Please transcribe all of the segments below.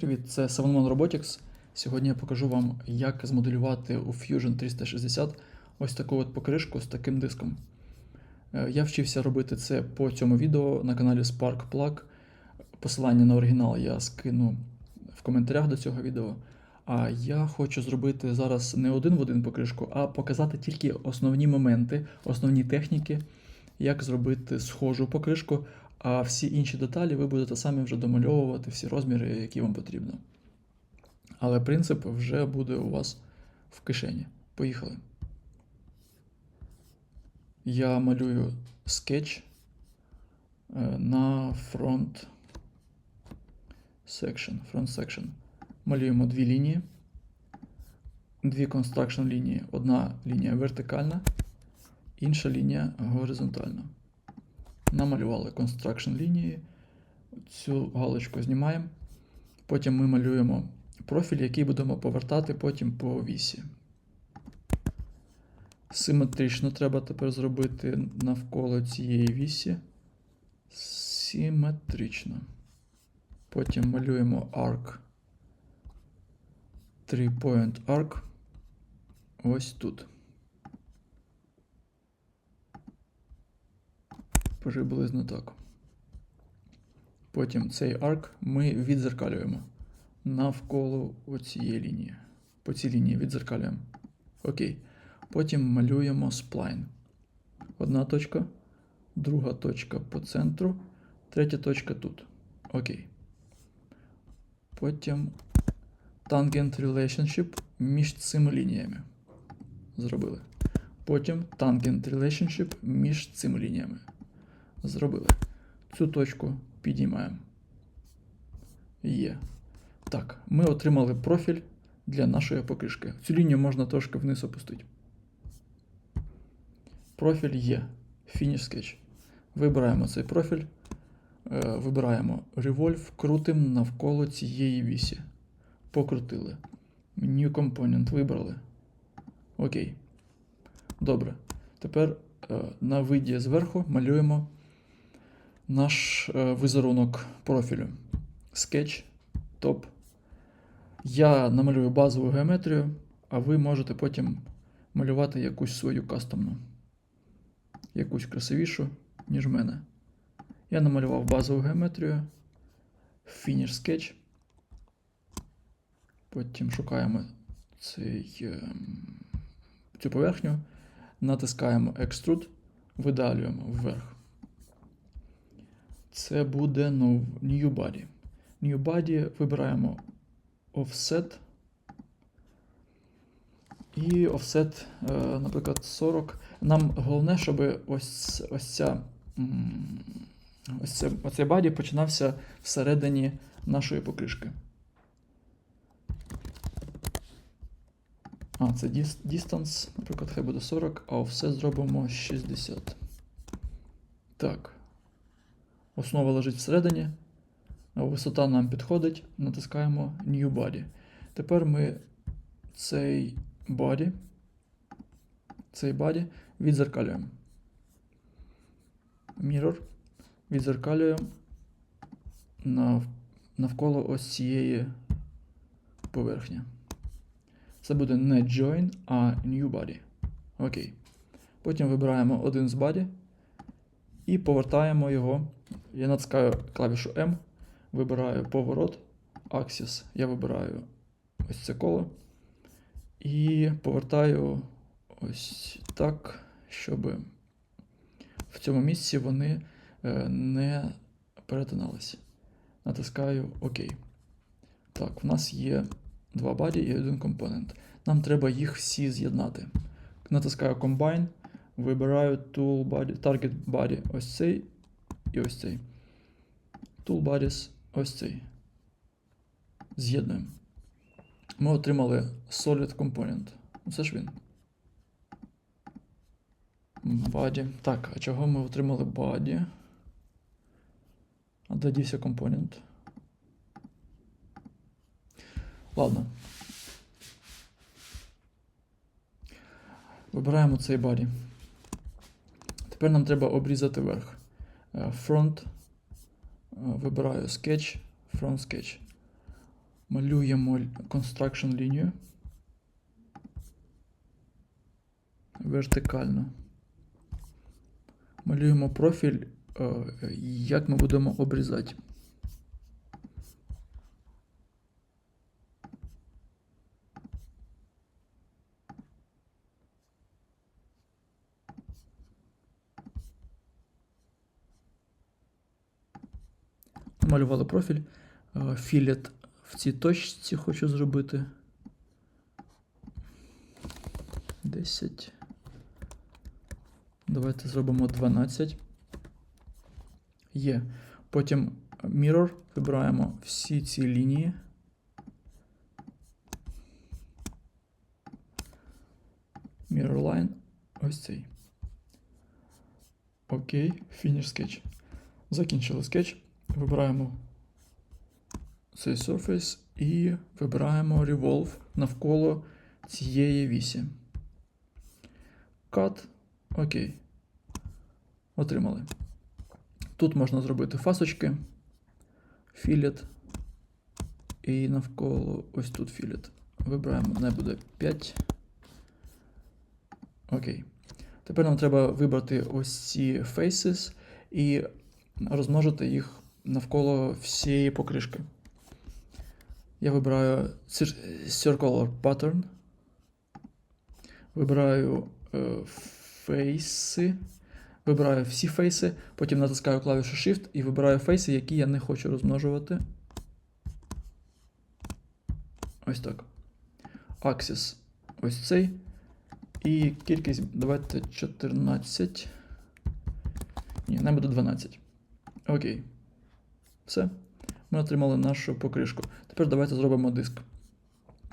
Привіт, це Savonmon Robotics. Сьогодні я покажу вам, як змоделювати у Fusion 360 ось таку от покришку з таким диском. Е, Я вчився робити це по цьому відео на каналі Spark Plug. Посилання на оригінал я скину в коментарях до цього відео. А я хочу зробити зараз не один в один покришку, а показати тільки основні моменти, основні техніки, як зробити схожу покришку, а всі інші деталі ви будете самі вже домальовувати всі розміри, які вам потрібно. Але принцип вже буде у вас в кишені. Поїхали. Я малюю скетч е, на front section. Front section. Малюємо дві лінії, дві construction лінії. Одна лінія вертикальна, інша лінія горизонтальна. Намалювали construction лінії. Цю галочку знімаємо. Потім ми малюємо профіль, який будемо повертати потім по вісі. Симетрично треба тепер зробити навколо цієї вісі. Симетрично. Потім малюємо arc. 3-point arc. Ось тут. Приблизно так. Потім цей арк ми відзеркалюємо навколо оцієї лінії. По цій лінії відзеркалюємо. Окей. Потім малюємо сплайн. Одна точка, друга точка по центру, третя точка тут. Окей. Потім tangent relationship між цими лініями. Зробили. Потім tangent relationship між цими лініями. Зробили. Цю точку підіймаємо. Є. Так, ми отримали профіль для нашої покришки. Цю лінію можна трошки вниз опустити. Профіль є. Finish Sketch. Вибираємо цей профіль. е, Вибираємо Revolve, крутимо навколо цієї вісі. Покрутили. New Component вибрали. Окей. Добре. Тепер е, на виді зверху малюємо наш е, візерунок профілю. Скетч, топ. Я намалюю базову геометрію, а ви можете потім малювати якусь свою кастомну. Якусь красивішу, ніж в мене. Я намалював базову геометрію. Finish Sketch. Потім шукаємо цей, ем, цю поверхню, натискаємо Extrude, видалюємо вверх. Це буде ну, New Body. New Body вибираємо Offset. І е, наприклад, 40. Нам головне, щоб ось, ось ця. Ось це, оцей баді починався всередині нашої покришки. А, це distance, наприклад, хай буде 40, а offset зробимо 60. Так. Основа лежить всередині. Висота нам підходить. Натискаємо New Body. Тепер ми цей body, цей body відзеркалюємо. Mirror. Відзеркалюємо нав, навколо ось цієї поверхні. Це буде не join, а new body. Окей. Потім вибираємо один з body і повертаємо його. Я натискаю клавішу M, вибираю поворот, Axis. Я вибираю ось це коло. І повертаю ось так, щоб в цьому місці вони е, не перетиналися. Натискаю ОК. Так, в нас є два баді і один компонент. Нам треба їх всі з'єднати. Натискаю Combine, вибираю Tool Body, Target Body ось цей і ось цей. Tool Bodies ось цей. З'єднуємо. Ми отримали Solid Component. Ну, Це ж він. Body. Так, а чого ми отримали body? А де дівся компонент? Ладно. Вибираємо цей body. Тепер нам треба обрізати верх. Е, Front. Е, Вибираю Sketch, Front Sketch. Малюємо construction лінію. Вертикально. Малюємо профіль, е, як ми будемо обрізати. Намалювали профіль. Е, Філет в цій точці хочу зробити. 10. Давайте зробимо 12. Є. Потім Mirror. Вибираємо всі ці лінії. Mirror line. Ось цей. Окей. Finish sketch. Закінчили скетч. Вибираємо цей surface і вибираємо Revolve навколо цієї вісі. Cut. Окей. Отримали. Тут можна зробити фасочки, філет. І навколо ось тут філет. Вибираємо, не буде 5. Окей. Тепер нам треба вибрати ось ці faces і розмножити їх навколо всієї покришки. Я вибираю cir- Circular Pattern. Вибираю е, фейси. Вибираю всі фейси, потім натискаю клавішу Shift і вибираю фейси, які я не хочу розмножувати. Ось так. Axis ось цей. І кількість, давайте 14. Ні, не буде 12. Окей. Все. Ми отримали нашу покришку. Тепер давайте зробимо диск.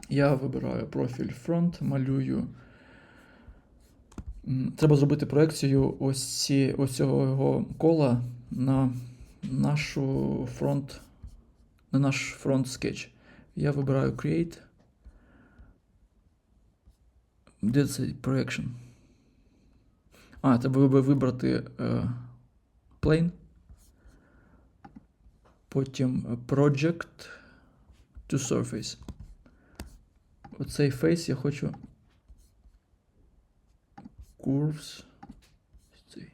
Я вибираю профіль фронт, малюю. Треба зробити проекцію ось, ці, ось цього кола на нашу фронт, на наш фронт скетч. Я вибираю Create. Де цей Projection? А, треба вибрати е, Plane. Потім е, Project to Surface. Оцей фейс я хочу. Curves. Цей.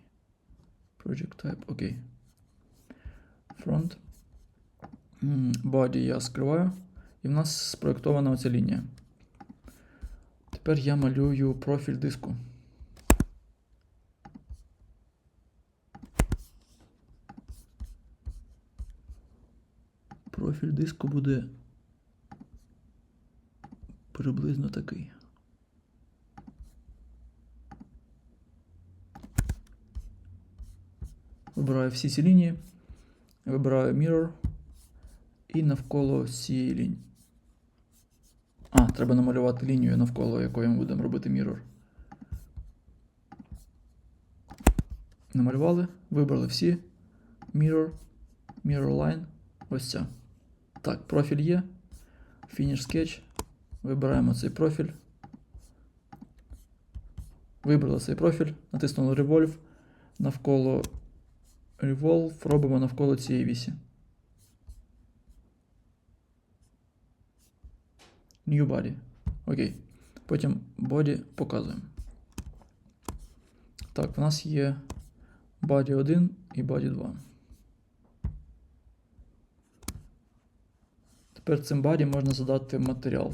Project Type. Окей. Front. Body я скриваю. І в нас спроєктована оця лінія. Тепер я малюю профіль диску. Профіль диску буде приблизно такий. Вибираю всі ці лінії, вибираю Mirror і навколо цієї лінії. А, треба намалювати лінію, навколо якої ми будемо робити Mirror. Намалювали, вибрали всі. Mirror, Mirror Line. Ось ця. Так, профіль є. Finish Sketch. Вибираємо цей профіль. Вибрали цей профіль, натиснули Revolve. Навколо Revolve робимо навколо цієї вісі. New body. Окей. Потім body показуємо. Так, в нас є body 1 і body 2. Тепер цим body можна задати матеріал.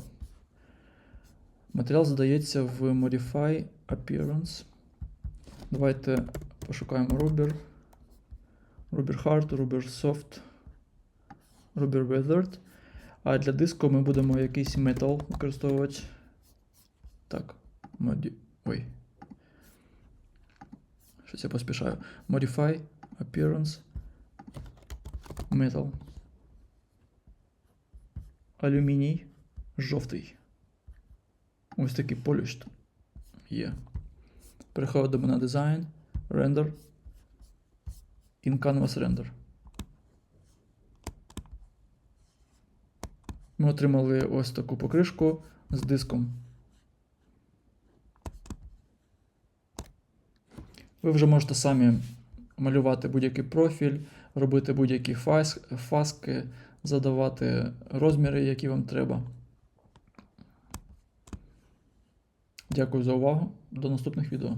Матеріал задається в Modify Appearance. Давайте пошукаємо Rubber. Rubber Hard, Rubber Soft, Rubber Weathered. А для диску ми будемо якийсь метал використовувати. Так, моді... Ой. Щось я поспішаю. Modify, Appearance, Metal. Алюміній жовтий. Ось такий polished. Є. Переходимо на Design, Render. In Canvas Render. Ми отримали ось таку покришку з диском. Ви вже можете самі малювати будь-який профіль, робити будь-які фаски, задавати розміри, які вам треба. Дякую за увагу. До наступних відео.